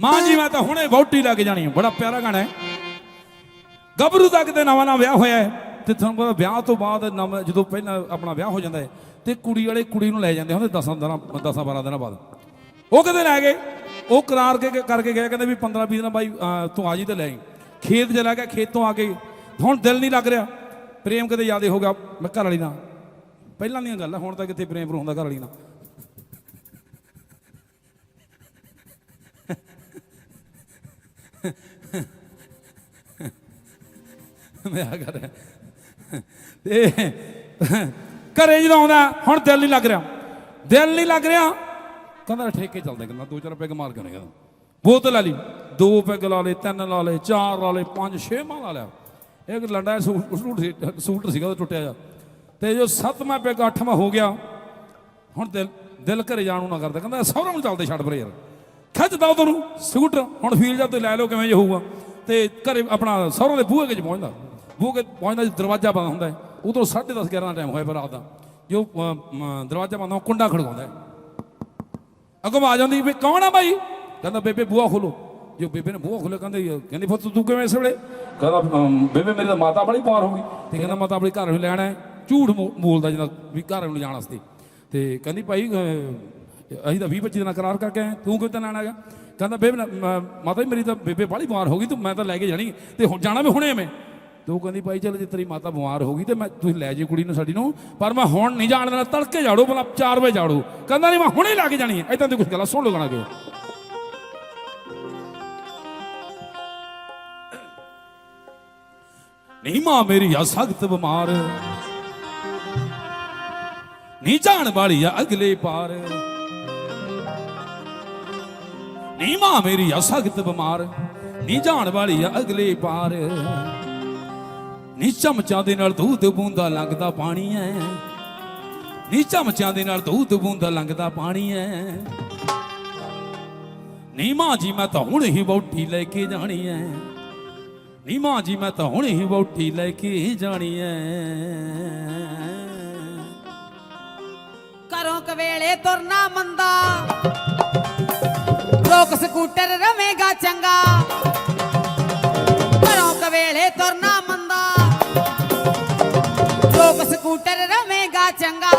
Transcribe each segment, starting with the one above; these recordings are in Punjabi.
ਮਾਂ ਜੀ, ਮੈਂ ਤਾਂ ਹੁਣੇ ਵਹੁਟੀ ਲੱਗ ਜਾਣੀ ਬੜਾ ਪਿਆਰਾ ਗਾਣਾ ਹੈ। ਗੱਭਰੂ ਤੱਕ ਤੇ ਨਵਾਂ ਨਵਾਂ ਵਿਆਹ ਹੋਇਆ ਹੈ ਤੇ ਤੁਹਾਨੂੰ ਪਤਾ ਵਿਆਹ ਤੋਂ ਬਾਅਦ ਜਦੋਂ ਪਹਿਲਾਂ ਆਪਣਾ ਵਿਆਹ ਹੋ ਜਾਂਦਾ ਹੈ ਤੇ ਕੁੜੀ ਵਾਲੇ ਕੁੜੀ ਨੂੰ ਲੈ ਜਾਂਦੇ ਹੁੰਦੇ 10 ਦਿਨਾਂ 10 12 ਦਿਨਾਂ ਬਾਅਦ। ਉਹ ਕਦੇ ਲੈ ਗਏ। ਉਹ ਕਰਾਰ ਕੇ ਕਰਕੇ ਗਏ, ਕਹਿੰਦੇ ਵੀ 15 20 ਦਿਨਾਂ ਬਾਈ ਤੂੰ ਆ ਜੀ ਤੇ ਲੈ ਆਈ। ਖੇਤ ਚਲਾ ਗਿਆ, ਖੇਤੋਂ ਆ ਕੇ। ਹੁਣ ਦਿਲ ਨਹੀਂ ਲੱਗ ਰਿਹਾ। ਪ੍ਰੇਮ ਕਦੇ ਯਾਦੇ ਹੋ ਗਿਆ, ਮੈਂ ਘਰ ਵਾਲੀ ਨਾਲ। ਪਹਿਲਾਂ ਦੀਆਂ ਗੱਲਾਂ, ਹੁਣ ਤਾਂ ਕਿੱਥੇ ਪ੍ਰੇਮ ਪਰ ਹੁੰਦਾ ਘਰ ਵਾਲੀ ਨਾਲ। ਮੈਂ ਆ ਕਰ ਤੇ ਘਰੇ ਜਦੋਂ ਆਉਂਦਾ, ਹੁਣ ਦਿਲ ਨਹੀਂ ਲੱਗ ਰਿਹਾ। ਦਿਲ ਨਹੀਂ ਲੱਗ ਰਿਹਾ। ਕਹਿੰਦਾ ਠੇਕੇ ਚੱਲਦੇ ਕਹਿੰਦਾ, ਦੋ ਚਾਰ ਪੈਗ ਮਾਰ ਕੇ ਆਉਣੇ ਕਹਿੰਦਾ ਬੋਤਲ ਲਾ ਲਈ। ਦੋ ਪੈਗ ਲਾ ਲਏ, ਤਿੰਨ ਲਾ ਲਏ, ਚਾਰ ਲਾ ਲਏ, ਪੰਜ, ਛੇ ਮਾਂ ਲਾ ਲਿਆ। ਇੱਕ ਲੰਡਾ ਸੂਟ ਸੂਟ ਸੀਗਾ, ਉਹ ਟੁੱਟਿਆ ਜਾ ਤੇ ਜੋ ਸੱਤਵਾਂ ਪੈਗ ਅੱਠਵਾਂ ਹੋ ਗਿਆ, ਹੁਣ ਦਿਲ ਦਿਲ ਘਰੇ ਜਾਣ ਨੂੰ ਨਾ ਕਰਦਾ। ਕਹਿੰਦਾ ਸਹੁਰੇ ਨੂੰ ਚੱਲਦੇ ਛੱਡ ਪਰੇ ਯਾਰ। ਖਿੱਚਦਾ ਉਹ ਤੈਨੂੰ ਸਕੂਟਰ, ਹੁਣ ਫੀਲ ਜਾ ਤੇ ਲੈ ਲਓ ਕਿਵੇਂ ਜੇ ਹੋਊਗਾ ਤੇ ਘਰੇ ਆਪਣਾ ਸਹੁਰੇ ਦੇ ਬੂਹੇ ਕੇ ਪਹੁੰਚਦਾ। ਬੂਹੇ ਪਹੁੰਚਦਾ ਦਰਵਾਜ਼ਾ ਬੰਦ ਹੁੰਦਾ ਹੈ। ਉਦੋਂ 10:30 11 ਦਾ ਟਾਈਮ ਹੋਇਆ ਪਰ ਰਾਤ ਦਾ। ਜੋ ਦਰਵਾਜ਼ਾ ਬੰਦ ਹੁੰਦਾ ਕੁੰਡਾ ਖੜਕਾਉਂਦਾ ਹੈ। ਅੱਗੋਂ ਆ ਜਾਂਦੀ ਵੀ ਕੌਣ ਆ ਭਾਈ ਕਹਿੰਦਾ, ਬੇਬੇ, ਬੂਹਾ ਖੋਲੋ। ਜੋ ਬੇਬੇ ਨੇ ਬੂਹਾ ਖੋਲਿਆ ਕਹਿੰਦੇ ਕਹਿੰਦੀ ਫਿਰ ਤੂੰ ਕਿਵੇਂ ਇਸ ਵੇਲੇ? ਕਹਿੰਦਾ ਬੇਬੇ, ਮੇਰੀ ਤਾਂ ਮਾਤਾ ਬੜੀ ਪਾਰ ਹੋ ਗਈ। ਤੇ ਕਹਿੰਦਾ, ਮਾਤਾ ਆਪਣੀ ਘਰ ਨੂੰ ਲੈਣਾ ਹੈ। ਝੂਠ ਬੋਲਦਾ ਜਿਹਦਾ ਵੀ ਘਰ ਨੂੰ ਜਾਣ ਵਾਸਤੇ। ਤੇ ਕਹਿੰਦੀ, ਭਾਈ ਅਸੀਂ ਤਾਂ 20 25 ਦਿਨਾਂ ਕਰਾਰ ਕਰਕੇ ਆਏ ਤੂੰ ਕਿਉਂ ਤਾਂ ਲੈਣਾ ਹੈਗਾ ਕਹਿੰਦਾ, ਬੇਬੇ ਮਾਤਾ ਜੀ ਮੇਰੀ ਤਾਂ ਬੇਬੇ ਬੜੀ ਬਿਮਾਰ ਹੋ ਗਈ, ਤੂੰ ਮੈਂ ਤਾਂ ਲੈ ਕੇ ਜਾਣੀ ਤੇ ਹੁਣ ਜਾਣਾ ਵੀ ਹੁਣੇ ਮੈਂ। ਤੇ ਕਹਿੰਦੀ, ਭਾਈ ਚਲ ਜੇ ਤੇਰੀ ਮਾਤਾ ਬਿਮਾਰ ਹੋ ਗਈ ਤੇ ਮੈਂ ਤੁਸੀਂ ਲੈ ਜੀ ਕੁੜੀ ਨੂੰ ਸਾਡੀ ਨੂੰ। ਪਰ ਮੈਂ ਹੁਣ ਨਹੀਂ ਜਾਣ ਦੇਣਾ, ਤੜਕੇ ਜਾੜੋ ਭਲਾ 4 ਵਜੇ ਜਾੜੋ ਕਹਿੰਦਾ, ਨਹੀਂ, ਮੈਂ ਹੁਣੇ ਲੈ ਕੇ ਜਾਣੀ ਹੈ। ਇਦਾਂ ਦੀ ਕੁਝ ਗੱਲਾਂ ਸੁਣ ਲਓ ਗਣਾ ਕੇ ਨਹੀਂ ਮਾਂ ਮੇਰੀ ਆ, ਸਖਤ ਬਿਮਾਰ। ਨਹੀਂ ਜਾਣ ਵਾਲੀ ਆ ਅਗਲੇ ਪਾਰ। ਨਹੀਂ ਮਾਂ ਮੇਰੀ ਆ ਸਖਤ ਬਿਮਾਰ, ਨੀ ਜਾਣ ਵਾਲੀ ਆ ਅਗਲੇ ਪਾਰ। ਨੀ ਚਮਚਾਂ ਦੇ ਨਾਲ ਦੂਧ ਬੂੰਦਾ ਲੰਘਦਾ ਪਾਣੀ ਐ। ਨੀ ਚਮਚਾਂ ਦੇ ਨਾਲ ਦੁੱਧ ਬੂੰਦਾ ਲੰਘਦਾ ਪਾਣੀ ਐ। ਨੀ ਮਾਂ ਜੀ, ਮੈਂ ਤਾਂ ਹੁਣ ਹੀ ਬੌਟੀ ਲੈ ਕੇ ਜਾਣੀ ਐ। ਨੀ ਮਾਂ ਜੀ, ਮੈਂ ਤਾਂ ਹੁਣ ਹੀ ਬੌਟੀ ਲੈ ਕੇ ਜਾਣੀ ਐ। ਘਰੋਂ ਕਵੇਲੇ ਤੁਰਨਾ ਮੰਦਾ। ਰੋਕ ਸਕੂਟਰ ਰਵੇਗਾ ਚੰਗਾ। ਘਰੋਂ ਕਵੇਲੇ ਤੁਰਨਾ ਮੰਦਾ। ਰੋਕ ਸਕੂਟਰ ਰਵੇਂਗਾ ਚੰਗਾ।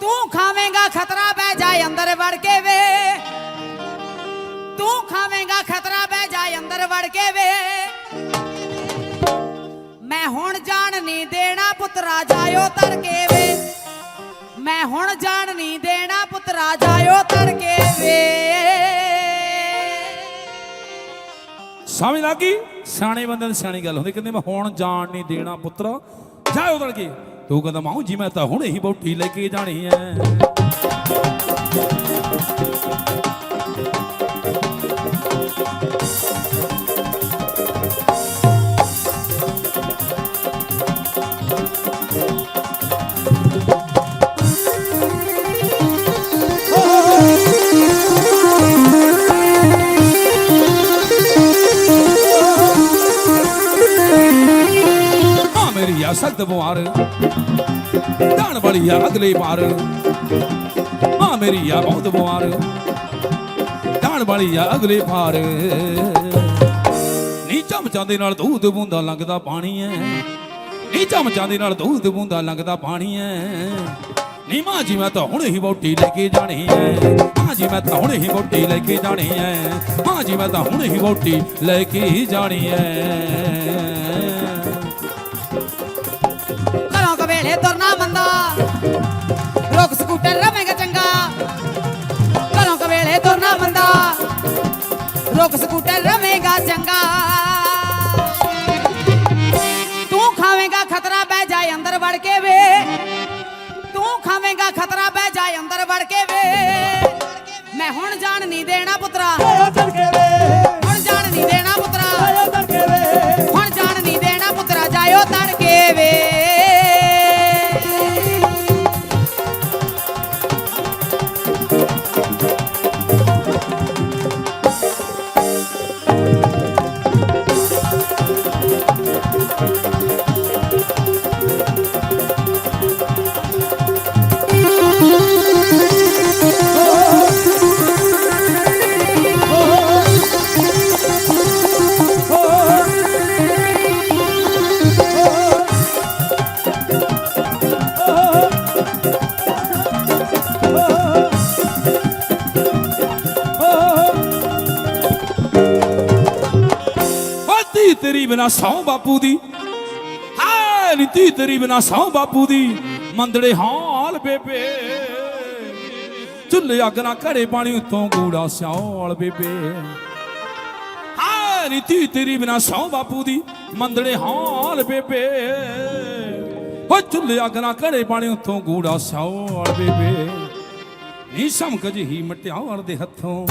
ਤੂੰ ਖਾਵੇਂਗਾ ਖਤਰਾ ਬਹਿ ਜਾਏ ਅੰਦਰ ਵੜ ਕੇ ਵੇ। ਤੂੰ ਖਾਵੇਂਗਾ ਖਤਰਾ ਬਹਿ ਜਾ ਅੰਦਰ ਵੜ ਕੇ ਵੇ। ਮੈਂ ਹੁਣ ਜਾਣ ਨਹੀਂ ਦੇਣਾ ਪੁੱਤਰਾ, ਜਾਇਓ ਕੇ ਵੇ। ਮੈਂ ਹੁਣ ਜਾਣ ਨਹੀਂ ਦੇਣਾ ਪੁੱਤਰਾ ਜਾਇਓ ਤੜਕੇ ਵੇ। ਸਮਝ ਲੱਗੀ? ਸਿਆਣੇ ਬੰਦੇ ਦੀ ਸਿਆਣੀ ਗੱਲ ਹੁੰਦੀ, ਕਹਿੰਦੇ ਮੈਂ ਹੁਣ ਜਾਣ ਨਹੀਂ ਦੇਣਾ ਪੁੱਤਰ। ਜਾ ਉਧਰ ਕੇ ਤੂੰ ਕਹਿੰਦਾ, ਮਾਂ, ਜੀ, ਮੈਂ ਤਾਂ ਹੁਣੇ ਹੀ ਬੌਟੀ ਲੈ ਕੇ ਜਾਣੀ ਐ ਮਾਂ ਮੇਰੀ ਆ ਸਖਤ ਬਿਮਾਰ। ਜਾਣ ਵਾਲੀ ਆ ਅਗਲੇ ਪਾਰ ਮਾਂ ਮੇਰੀ ਆ ਬਹੁਤ ਬਿਮਾਰ। ਅਗਲੇ ਨਾਲ ਦੁੱਧ ਬੂੰਦਾ ਲੰਘਦਾ ਪਾਣੀ ਐ। ਨੀ ਚਮਚਾਂ ਨਾਲ ਦੁੱਧ ਬੂੰਦਾ ਲੰਘਦਾ ਪਾਣੀ ਐ। ਨੀ ਮਾਂ ਜੀ ਮੈਂ ਤਾਂ ਹੁਣ ਹੀ ਬੋਟੀ ਲੈ ਕੇ ਜਾਣੀ ਐ। ਮਾਂ ਜੀ ਮੈਂ ਤਾਂ ਹੁਣ ਹੀ ਬੋਟੀ ਲੈ ਕੇ ਜਾਣੀ ਐ। ਮਾਂ ਜੀ ਮੈਂ ਤਾਂ ਹੁਣ ਹੀ ਬੋਟੀ ਲੈ ਕੇ ਜਾਣੀ ਐ। ਰੋਕ ਸਕੂਟਰ ਰਵੇਗਾ ਚੰਗਾ। ਤੂੰ ਖਾਵੇਂਗਾ ਖਤਰਾ, ਬਹਿ ਜਾਏ ਅੰਦਰ ਵੜ ਕੇ ਵੇ। ਤੂੰ ਖਾਵੇਂਗਾ ਖਤਰਾ, ਬਹਿ ਜਾਏ ਅੰਦਰ ਵੜ ਕੇ ਵੇ। ਮੈਂ ਹੁਣ ਜਾਣ ਨਹੀਂ ਦੇਣਾ ਪੁੱਤਰਾ। ਬਿਨਾ ਸੌ ਬਾਪੂ ਦੀ। ਹਾਏ, ਨੀ ਧੀ ਤੇਰੀ ਬਿਨਾ ਸੌ ਬਾਪੂ ਦੀ। ਮੰਦੜੇ ਹਾਲ ਬੇਬੇ। ਚੁੱਲ੍ਹੇ ਅੱਗ ਨਾ ਘੜੇ ਪਾਣੀ ਉੱਤੋਂ ਗੂੜਾ ਸਿਆਲ ਬੇਬੇ। ਹਾਏ, ਨੀ ਧੀ ਤੇਰੀ ਬਿਨਾ ਸੌ ਬਾਪੂ ਦੀ। ਮੰਦੜੇ ਹਾਲ ਬੇਬੇ। ਹੋ ਚੁੱਲ੍ਹੇ ਅੱਗ ਨਾ ਘੜੇ ਪਾਣੀ ਉੱਤੋਂ ਗੂੜਾ ਸਿਆਲ ਬੇਬੇ। ਨੀ ਸਮਕ ਜਿਹੀ ਮਟਿਆਵਰ ਦੇ ਹੱਥੋਂ।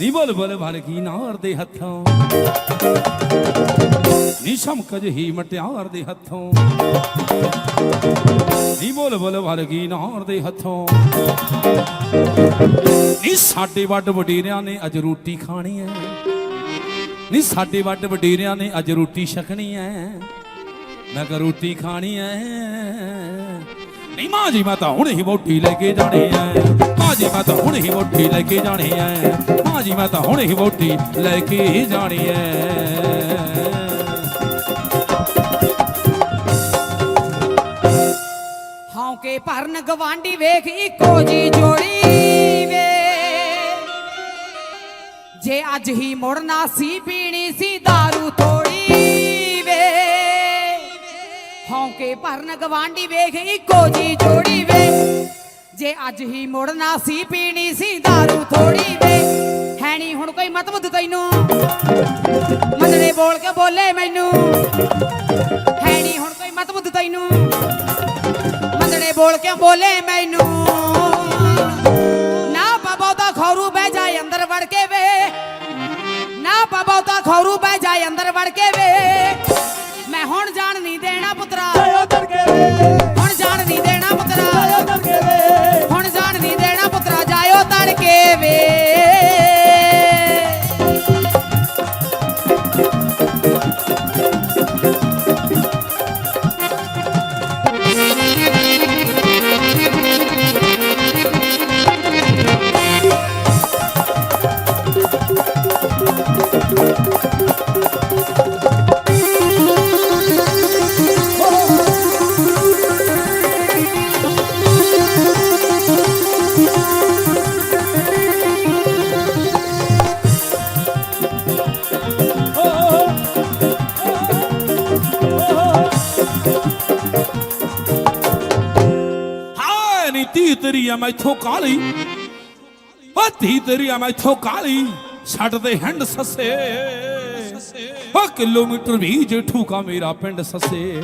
ਨੀ ਬੋਲ ਬੋਲ ਨਾਰ ਦੇ ਹੱਥੋਂ। ਨੀ ਸਮਕ ਜਿਹੀ ਮਟਿਆਰ ਦੇ ਹੱਥੋਂ। ਨੀ ਬੋਲ ਬੋਲ ਨਾਰ ਦੇ ਹੱਥੋਂ। ਨੀ ਸਾਡੇ ਵੱਡ ਵਡੇਰਿਆਂ ਨੇ ਅੱਜ ਰੋਟੀ ਖਾਣੀ ਐ। ਨੀ ਸਾਡੇ ਵੱਡ ਵਡੇਰਿਆਂ ਨੇ ਅੱਜ ਰੋਟੀ ਛਕਣੀ ਐ। ਮੈਂ ਕਿਹਾ ਰੋਟੀ ਖਾਣੀ ਐ। ਨਹੀਂ ਮਾਂ ਜੀ ਮੈਂ ਤਾਂ ਹੁਣ ਹੀ ਮੋਟੀ ਲੈ ਕੇ ਜਾਣੀ ਐ। ਮਾਂ ਜੀ ਮੈਂ ਤਾਂ ਹੁਣ ਹੀ ਮੋਟੀ ਲੈ ਕੇ ਜਾਣੀ ਐ। ਮਾਂ ਜੀ ਮੈਂ ਤਾਂ ਹੁਣ ਹੀ ਮੋਟੀ ਲੈ ਕੇ ਜਾਣੀ ਐ। ਹੌਂਕੇ ਭਰਨ ਗਵਾਂਢੀ ਵੇਖ ਇੱਕੋ ਜੀ ਜੋੜੀ ਵੇ। ਜੇ ਅੱਜ ਹੀ ਮੁੜਨਾ ਸੀ ਪੀਣੀ ਸੀ दारू ਥੋੜੀ ਹੌਂਕੇ ਭਰਨ ਗਵਾਂਢੀ ਵੇਖ, ਇੱਕੋ ਜੀ ਜੋੜੀ ਵੇ। ਜੇ ਅੱਜ ਹੀ ਮੁੜਨਾ ਸੀ, ਪੀਣੀ ਸੀ दारू ਥੋੜੀ ਵੇ। ਹੈ ਨਹੀਂ ਹੁਣ ਕੋਈ ਮਤਬੁੱਧ ਤੈਨੂੰ। ਮੰਨਣੇ ਬੋਲ ਕੇ ਬੋਲੇ ਮੈਨੂੰ। ਹੈ ਨਹੀਂ ਹੁਣ ਕੋਈ ਮਤਬੁੱਧ ਤੈਨੂੰ। ਮੰਦੜੇ ਬੋਲ ਕੇ ਬੋਲੇ ਮੈਨੂੰ। ਨਾ ਬਾਬਾ ਦਾ ਖੌਰੂ ਬਹਿ ਜਾਏ ਅੰਦਰ ਵੜ ਕੇ ਵੇ। ਨਾ ਬਾਬਾ ਦਾ ਖੌਰੂ ਬਹਿ ਜਾਏ ਅੰਦਰ ਵੜ ਕੇ ਵੇ। ਤੇਰੀ ਆ ਮੈਥੋਂ ਕਾਲੀ। ਓ ਧੀ ਤੇਰੀ ਆ ਮੈਥੋਂ ਕਾਲੀ। ਛੱਡ ਦੇ ਹੰਡ ਸੱਸੇ। ਓ ਕਿਲੋਮੀਟਰ ਵੀ ਜੇਠੂ ਕਾ ਮੇਰਾ ਪਿੰਡ ਸੱਸੇ।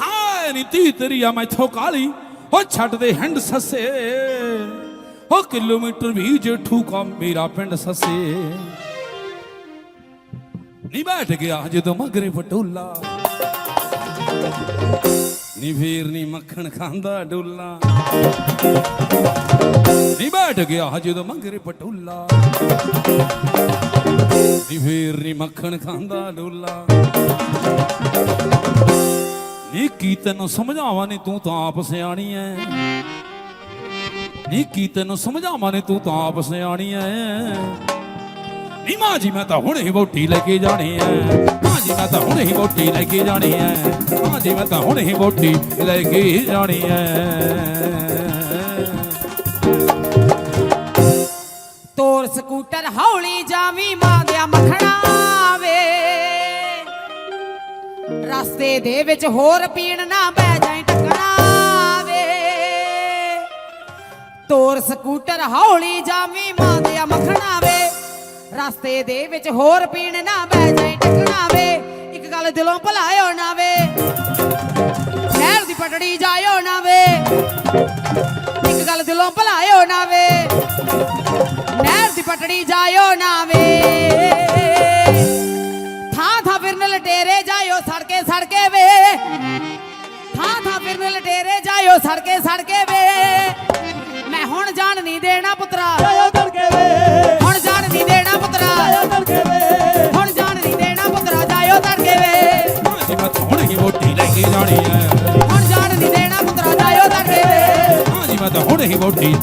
ਹਾਏ ਨੀ ਧੀ ਤੇਰੀ ਆ ਮੈਥੋਂ ਕਾਲੀ। ਓ ਛੱਡ ਦੇ ਹੰਡ ਸੱਸੇ। ਓ ਕਿਲੋਮੀਟਰ ਵੀ ਜੇਠੂ ਕਾ ਮੇਰਾ ਪਿੰਡ ਸੱਸੇ। ਨੀ ਬੈਠ ਗਿਆ ਜਦੋਂ ਮਗਰੇ ਵਟੋਲਾ। ਨੀ ਫੇਰ ਨੀ ਮੱਖਣ ਖਾਂਦਾ ਡੋਲਾ। ਨੀ ਬੈਠ ਗਿਆ ਜਦੋਂ ਮੰਗਰੇ ਪਟੋਲਾ। ਨੀ ਫੇਰ ਨੀ ਮੱਖਣ ਖਾਂਦਾ ਡੋਲਾ। ਨੀ ਕੀ ਤੈਨੂੰ ਸਮਝਾਵਾਂ ਨੀ ਤੂੰ ਤਾਂ ਆਪ ਸਿਆਣੀ ਐ। ਨੀ ਕੀ ਤੈਨੂੰ ਸਮਝਾਵਾਂ ਨੀ ਤੂੰ ਤਾਂ ਆਪ ਸਿਆਣੀ ਐ। ਨੀ ਮਾਂ ਜੀ ਮੈਂ ਤਾਂ ਹੁਣੇ ਹੀ ਵੋਟੀ ਲੈ ਕੇ ਜਾਣੀ ਐ। ਮਾਂ ਮੈਂ ਤਾਂ ਹੁਣੇ ਹੀ ਵੋਟੀ ਲੈ ਕੇ ਜਾਣੀ ਐ। ਮਾਂ ਮੈਂ ਤਾਂ ਹੁਣੇ ਹੀ ਵੋਟੀ ਲੈ ਕੇ ਜਾਣੀ ਐ। ਤੋਰ ਸਕੂਟਰ ਹੌਲੀ ਜਾਵੀਂ ਮਾਂ ਦਿਆ ਮੱਖਣਾ ਵੇ ਰਸਤੇ ਦੇ ਵਿੱਚ ਹੋਰ ਪੀਣ ਨਾ ਬਹਿ ਜਾਈ ਟਕਣਾ ਵੇ ਤੋਰ ਸਕੂਟਰ ਹੌਲੀ ਜਾਵੀਂ ਮਾਂ ਦਿਆ ਮੱਖਣਾ ਵੇ ਰਸਤੇ ਦੇ ਵਿੱਚ ਹੋਰ ਪੀਣ ਨਾ ਬਹਿ ਜਾਈ ਟਕਣਾ ਵੇ ਇੱਕ ਗੱਲ ਦਿਲੋਂ ਭੁਲਾਇਓ ਨਾ ਵੇ। ਸ਼ਹਿਰ ਦੀ ਪਟੜੀ ਜਾਇਓ ਨਾ ਵੇ। ਇੱਕ ਗੱਲ ਦਿਲੋਂ ਭੁਲਾਇਓ ਨਾ ਵੇ। ਨਹਿਰ ਦੀ ਪਟੜੀ ਜਾਇਓ ਨਾ ਵੇ। ਥਾਂ ਥਾਂ ਫਿਰਨ ਲਟੇਰੇ ਜਾਇਓ, ਸੜਕੇ ਸੜਕੇ ਵੇ। ਥਾਂ ਥਾਂ ਫਿਰਨ ਲਟੇਰੇ ਜਾਇਓ, ਸੜਕੇ ਸੜਕੇ ਵੇ। ਮੈਂ ਹੁਣ ਜਾਣ ਨਹੀਂ ਦੇਣਾ ਪੁੱਤਰਾ। ਜਾਣ